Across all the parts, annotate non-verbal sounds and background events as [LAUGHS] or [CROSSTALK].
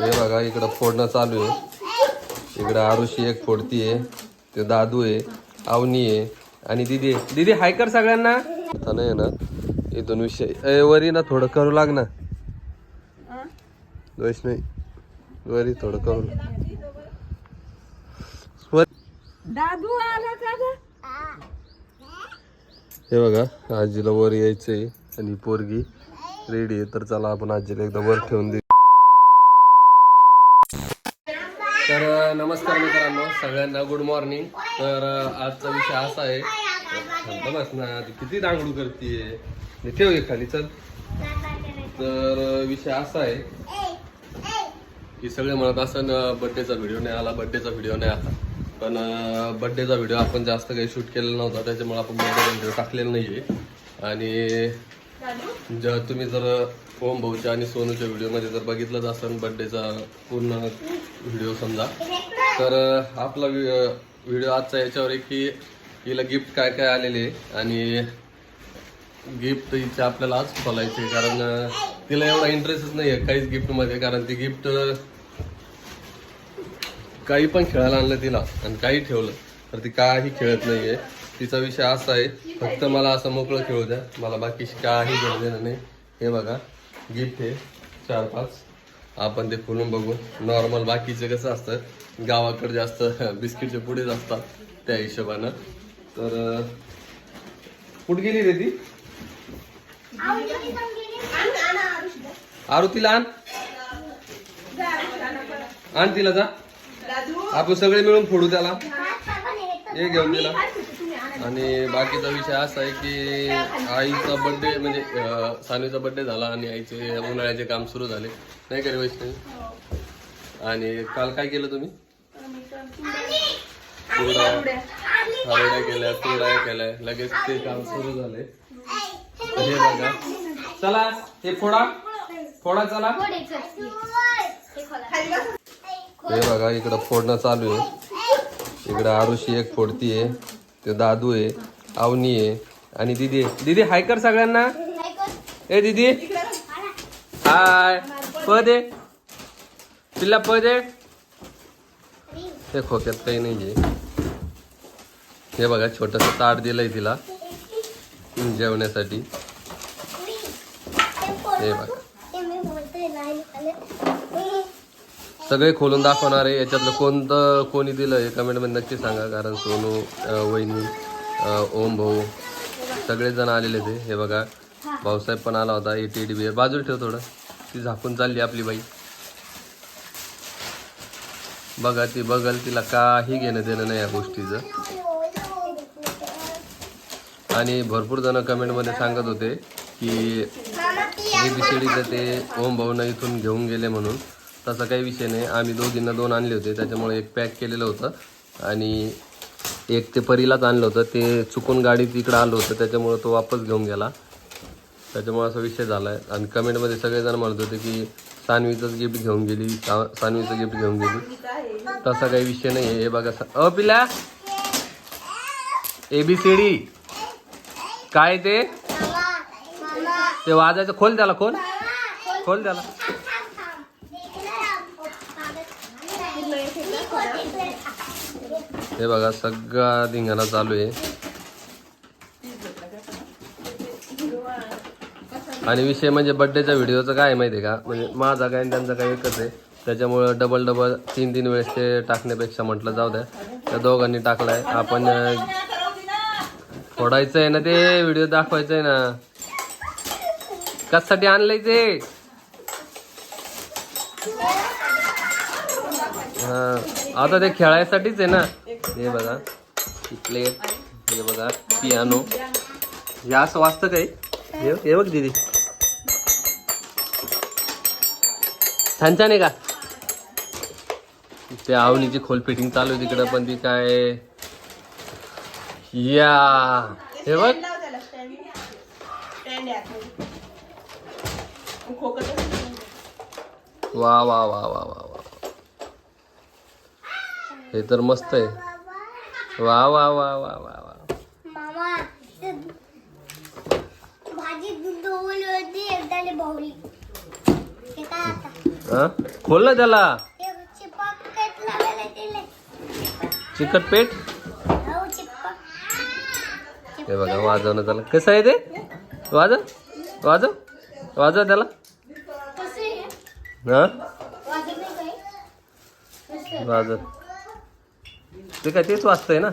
हे बघा इकडं फोडणं चालू आहे. इकडं आरुषी एक फोडतीये ते दादू आहे अवनी आहे आणि दिदी आहे. दिदी हाय कर सगळ्यांना. आता नाही ना इथून विषय ए, वरी ना थोडं करू लाग ना. वैष्णवी वरी थोडं करू दादू आला का ग? हे बघा आजीला वर यायचंय आणि पोरगी रेडी आहे. तर चला आपण आजीला एकदा वर ठेवून देऊ तर अ, नमस्कार मित्रांनो सगळ्यांना गुड मॉर्निंग तर आजचा विषय असा आहे. शांत बस ना ती किती दांगडू करतीये? मी ठेव हे खाली चल. तर विषय असा आहे की सगळे म्हणत असं बड्डेचा व्हिडिओ नाही आला बड्डेचा व्हिडिओ नाही आला पण बड्डेचा व्हिडिओ आपण जास्त काही शूट केलेला नव्हता त्याच्यामुळे आपण बड्डेचा व्हिडिओ टाकलेला नाहीये. आणि जर तुम्ही जर ओम भाऊच्या आणि सोनूच्या व्हिडिओमध्ये जर बघितलंच असेल बड्डेचा पूर्ण व्हिडिओ समजा तर आपला व्हिडिओ आजचा याच्यावर आहे की हिला गिफ्ट काय काय आलेले आहे आणि गिफ्ट हिचे आपल्याला आज खोलायचे कारण तिला एवढा इंटरेस्टच नाही आहे काहीच गिफ्टमध्ये कारण ती गिफ्ट काही पण खेळायला आणलं तिला आणि काही ठेवलं तर ती काही खेळत नाही आहे तिचा विषय असा आहे फक्त मला असं मोकळं खेळू द्या. मला बाकी काही घेणं नाही. हे बघा. गिफ्ट आहे चार पाच. आपण ते खोलून बघू. नॉर्मल बाकीचे कसं असतं गावाकडे जास्त [LAUGHS] बिस्किटचे पुढेच असतात त्या हिशोबानं. तर कुठं गेली रे ती? आरुतीला आण आण तिला जा. आपण सगळे मिळून फोडू त्याला. हे घेऊन दिला आणि बाकीचा विषय असा आहे की आईचा बर्थडे म्हणजे अं, सानवीचा बर्थडे झाला आणि आईचे उन्हाळ्याचे काम सुरू झाले. नाही का रे वैष्णवी आणि काल काय केलं तुम्ही? कुरड्या. हरवड्या केल्या कुरड्या केल्या. लगेच ते काम सुरू झाले. हे बघा. चला हे फोडा. फोडा चला. हे बघा इकडं फोडणं चालू आहे. इकडं आरुषी एक फोडतीये. ते दादू आहे अवनी आहे आणि दिदी आहे. दिदी हाय कर सगळ्यांना. ए दिदी. हाय प दे तिला प दे हे खोक्यात काही नाही आहे हे बघा छोटस ताट दिलंय तिला. जेवण्यासाठी. हे बघा. सगळे खोलून दाखवणार आहे. याच्यातलं कोणतं कोणी दिलं हे कमेंटमध्ये नक्की सांगा. कारण सोनू वहिनी ओम भाऊ सगळेजण आलेले ते. हे बघा भाऊसाहेब पण आला होता एटी एटी बी बाजूला ठेव थोडं. ती झाकून चालली आपली बाई. बघा ती बघल तिला काही घेणं देणं नाही या गोष्टीचं. आणि भरपूर जण कमेंटमध्ये सांगत होते की एबीसीडीचं ते ओम भाऊनं इथून घेऊन गेले म्हणून. तसा काही विषय नाही. आम्ही दोघींना दोन आणले होते. त्याच्यामुळे एक पॅक केलेलं होतं. आणि एक ते परीलाच आणलं होतं. ते चुकून गाडीत इकडं आलं होतं. त्याच्यामुळे तो वापस घेऊन गेला. त्याच्यामुळे असा विषय झाला आहे आणि कमेंटमध्ये सगळेजण म्हणत होते की सानवीचंच गिफ्ट घेऊन गेली. सा सानवीचं गिफ्ट घेऊन गेली. तसा काही विषय नाही आहे हे बघा सा- अ पिल्या एबीसीडी काय ते? ते वाजायचं. खोल त्याला खोल. खोल त्याला. हे बघा सगळा धिंगाणा चालू आहे. आणि विषय म्हणजे बड्डेच्या व्हिडिओचं काय माहिती आहे का? म्हणजे माझा काय आणि त्यांचा काय एकच आहे. त्याच्यामुळं डबल डबल तीन तीन वेळेस ते टाकण्यापेक्षा म्हटलं जाऊ द्या. त्या दोघांनी टाकलाय. आपण फोडायचं आहे ना ते व्हिडिओ दाखवायचं आहे ना. कशासाठी आणलंय ते? हा. आता ते खेळायसाठीच आहे ना. हे बघा प्लेट हे बघा पियानो हे असं वाचतं काय हे? बघ दिदी. छान छान आहे का? ते आवनीची खोल फिटिंग चालू आहे तिकडं पण ती काय? या. हे बघ. वा वा वा वा वा वा. हे तर मस्त आहे. वा वा वा वा वा वा. मामा ते भाजी दूध होती एकदा भावली. ते काय आता? हा? खोल ना त्याला? ते चिपक चिकट पेट? हो चिपक. हे बघा वाजवणं त्याला कसं आहे ते? वाजव वाजव वाजव त्याला. कसं आहे? हा? वाजत वाजव. ते काय तेच वाचतंय ना?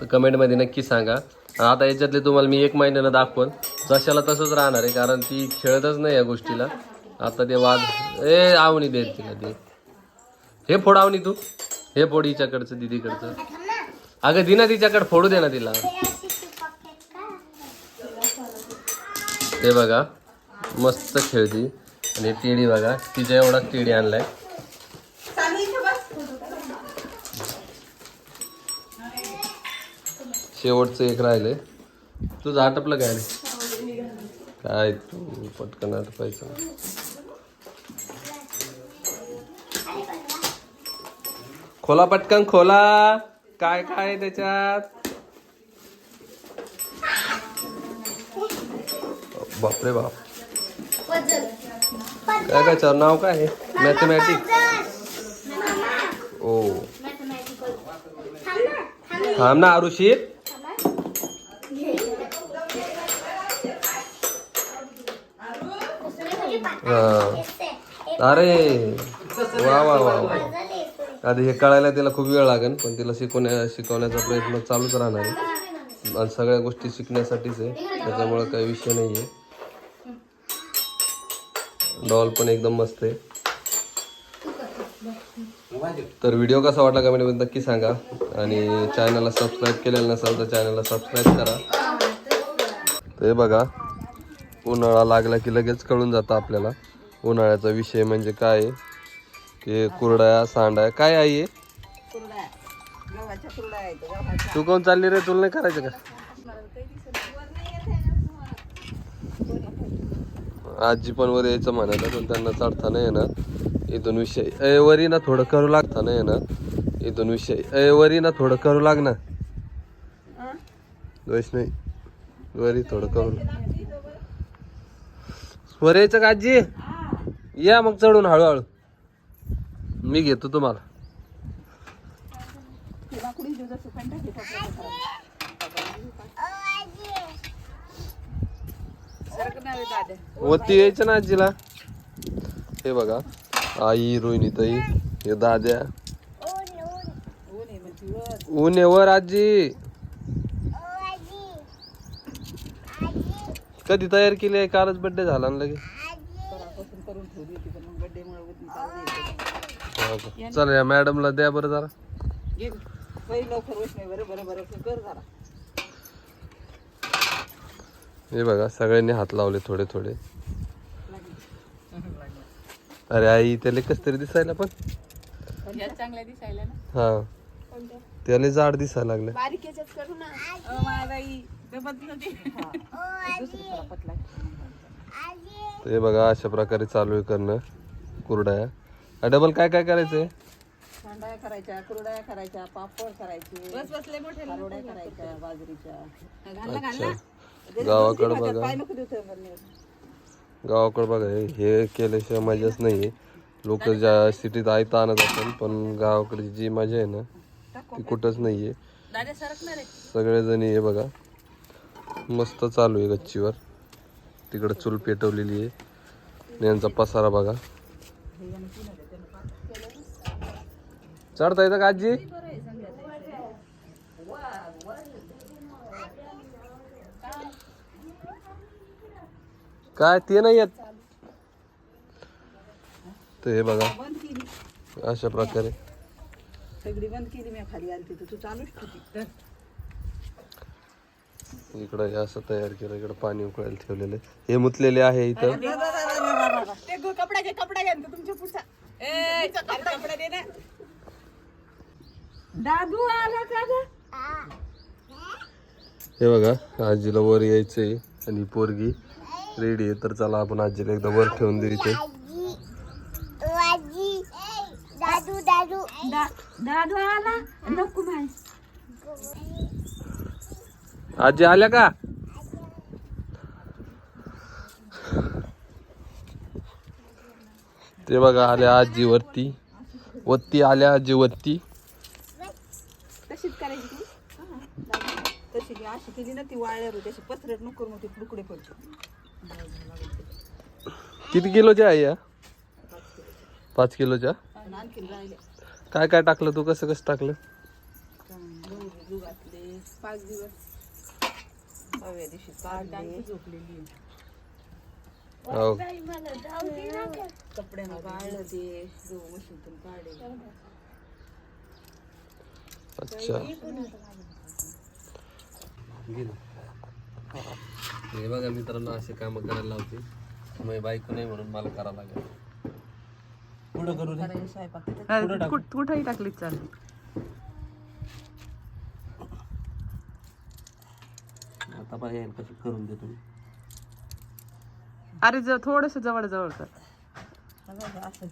तर कमेंटमध्ये नक्की सांगा. आता याच्यातले तुम्हाला मी एक महिन्यानं दाखवून जशाला तसंच राहणार आहे कारण ती खेळतच नाही या गोष्टीला. आता ते वाद ए आवणी दे तिला ते हे फोड आवणी तू. हे फोड हिच्याकडचं दिदीकडचं. ना अगं दिना तिच्याकडे फोडू दे ना तिला. हे ते बघा मस्त खेळती. आणि टिडी बघा तिच्या एवढा टिडी आणलाय. शेवटचं एक राहिलंय. तुझं आटपलं काय रे? काय तू पटकन आटपायचं. खोला पटकन खोला. काय काय आहे त्याच्यात? बापरे बाप. काय काय सर नाव काय? आहे मॅथमॅटिक्स ओ. थांब ना आरुषी. अरे वा वा वा वा. आधी हे कळायला तिला खूप वेळ लागेल पण तिला शिकवण्या शिकवण्याचा प्रयत्न चालूच राहणार आहे. आणि सगळ्या गोष्टी शिकण्यासाठीच आहे त्याच्यामुळं काही विषय नाही आहे. डॉल पण एकदम मस्त आहे. तर व्हिडिओ कसा वाटला कमेंटमध्ये नक्की सांगा. आणि चॅनलला सबस्क्राईब केलेलं नसेल तर चॅनलला सबस्क्राईब करा. ते बघा उन्हाळा लागला की लगेच कळून जातं आपल्याला. उन्हाळ्याचा विषय म्हणजे काय? आहे ते कुरड्या सांड्या काय आहे हे? तू कोण चालली रे? तुला नाही करायचं का? आजी पण वर यायचं म्हणायला पण त्यांना चढता नाही येणार. इथून विषय. ए वरी ना थोडं करू लागता नाही येणार. इथून विषय. ए वरी ना थोडं करू लाग ना वैष्णवी वरी थोडं करू. वर यायचं का आजी? या मग चढून हळूहळू. मी घेतो तुम्हाला. वरती यायचं ना आजीला? हे बघा. आई रोहिणी ताई हे दाद्या. ऊन, वर आजी ओ, आजी. आजी. कधी तयार केली आहे? कालच बर्थडे झाला ना लगे हो का? चला या मॅडमला द्या बरं जरा. हे बघा सगळ्यांनी हात लावले थोडे थोडे. अरे आई त्याला कस तरी दिसायला पण. चांगल्या दिसायला ना. हा. त्याला जाड दिसायला लागलं. बारीक याच्यात करू ना. ओ, आजी. आजी. हे बघा अशा प्रकारे चालू आहे करणं. कुरड्या. डबल काय काय करायचंय? सांडाया करायच्या कुरड्या करायच्या पापड करायचे बस बसले मोठे खारोड्या करायच्या बाजरीच्या. अच्छा. गावाकडं बघा. गावाकडं बघा हे- केल्याशिवाय मजाच नाही लोक ज्या सिटीत आहेत आणत असेल पण गावाकडची जी मजा आहे ना ती कुठंच नाही आहे दादा सरकणार आहे. सगळेजण हे बघा. मस्त चालू आहे गच्चीवर. तिकडं चूल पेटवलेली आहे. यांचा पसारा बघा. चढता येतं का आजी? काय ते नाही येत? तर हे बघा. अशा प्रकारे. सगळी बंद केली मी खाली आली तू चालूच इकडं हे असं तयार केलं इकडं पाणी उकळायला ठेवलेलं आहे. हे मुतलेले आहे इथं. ते गो- कपडा घे कपडा घ्या ना तुमच्या पुढचा. ए कपडा दे ना. दादू आला का ग. हे बघा आजीला वर यायचंय आणि पोरगी रेडी आहे. तर चला आपण आजीला एकदा वर ठेवून देऊ इथे. दादू दादू. दा, दादू आला? नको माय आजी आल्या का? ते बघा आल्या आजी वरती. वरती आल्या आजी वरती. तशीच करायची ती. तशी ती अशी केली ना ती वाळल्यावर त्याची पसरट नको मग ती तुकडे पडचे किती किलोच्या आहे या? पाच किलोच्या? काय काय टाकलं तू? कसं कसं टाकलं? पाच दिवस. नवव्या दिवशी काढले झोपलेली हो. कपड्यानं गाळलं ते गहू मशीनतून काढले. अच्छा. हे बघा मित्रांनो असे काम करायला लावते. माझी बायको नाही म्हणून मला करावं लागेल. पुढं करू रे? स्वयंपाक तिथं टाकली चालेल आता पाहिजे कशी करून देतो? मी. अरे ज थोडस जवळ जवळ कर. बघा, असं.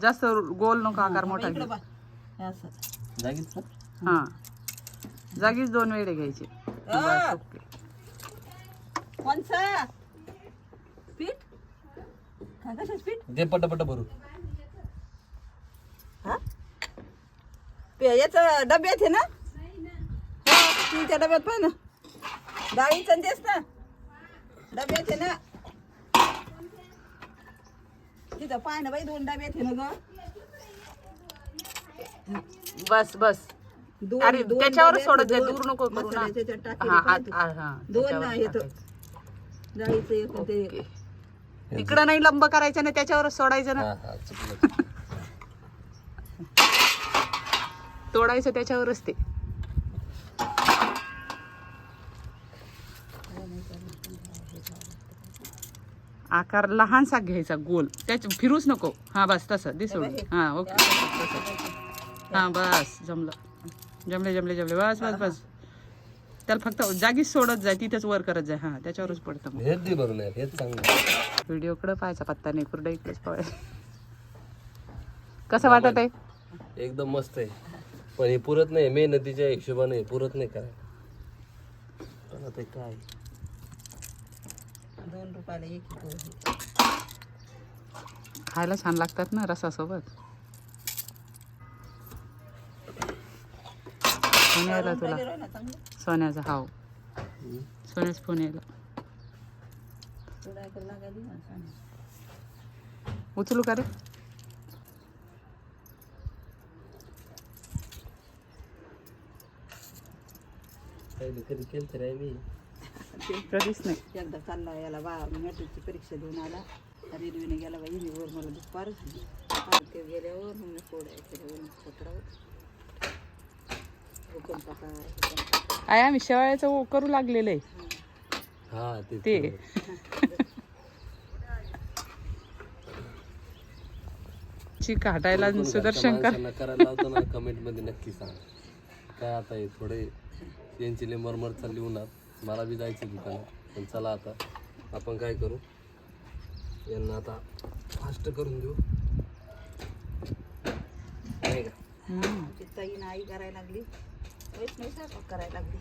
जास्त गोल नको आकार मोठा घे. हे जागीच हा. जागीच दोन वेळे घ्यायचे. दे पट भरू. हा? पे याचं डब्यात आहे ना? हो, तुमच्या डब्यात पाय ना. डाळीचं तेच ना. डब्यात आहे ना. तिथं पाय ना बाई दोन डब्यात आहे ना ग बस बस. अरे त्याच्यावर सोडत जाय दूर नको करू ना. हा हा दोन त्याच्यावर ना येतं टाकायचं. डाळीचं एक आणि ते इकडं नाही लंब करायचं ना त्याच्यावरच सोडायचं ना. हा हा चुकलं. तोडायचं त्याच्यावरच ते. आकार लहानसा घ्यायचा गोल. त्याच फिरूच नको. हा बस तसं. दिसून हा ओके. हा बस. जमलं. जमले जमले जमले. बस बस बस. त्याला फक्त जागीच सोडत जाय तिथेच वर करत जाय. हा त्याच्यावरच पडतं मग. चांगलं व्हिडिओकडे पाहायचा पत्ता नाही कुरडा इकडेच कसं वाटत आहे एकदम मस्त आहे. पण हे पुरत नाही मेहनतीच्या हिशोबाने हे पुरत नाही काय हे काय दोन रुपयाला एक पोहे. खायला छान लागतात ना रसासोबत. फोन यायला तुला. सोन्याचा हाव. सोन्याच फोन यायला. उचलू का रे? कधी केलं तर आहे मी. नाही एकदा चालला याला बा मॅट्रिकची परीक्षा देऊन आला. रेल्वेने गेला बाई मी वर मला. आणि ते गेल्यावर मग हा, भूकंप. आहे आम्ही शेवाळ्याचं ओ- करू लागलेलं आहे. हा ते. हटायला आणि सुदर्शन करायला कमेंटमध्ये नक्की सांग. काय आता हे थोडे यांची लय मरमर चालली उन्हात मला बी जायचं दुकानात पण चला आता आपण काय करू? यांना आता फास्ट करून देऊ. नाही का? आमची आई करायला लागली. वैष्णवी स्वयंपाक करायला लागली.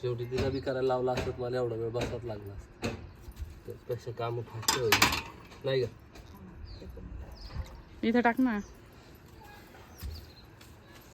शेवटी तिला बी करायला लावला असत मला एवढा वेळ बसाच लागला असता. त्यापेक्षा काम फास्ट होईल. नाही का? इथं टाक ना.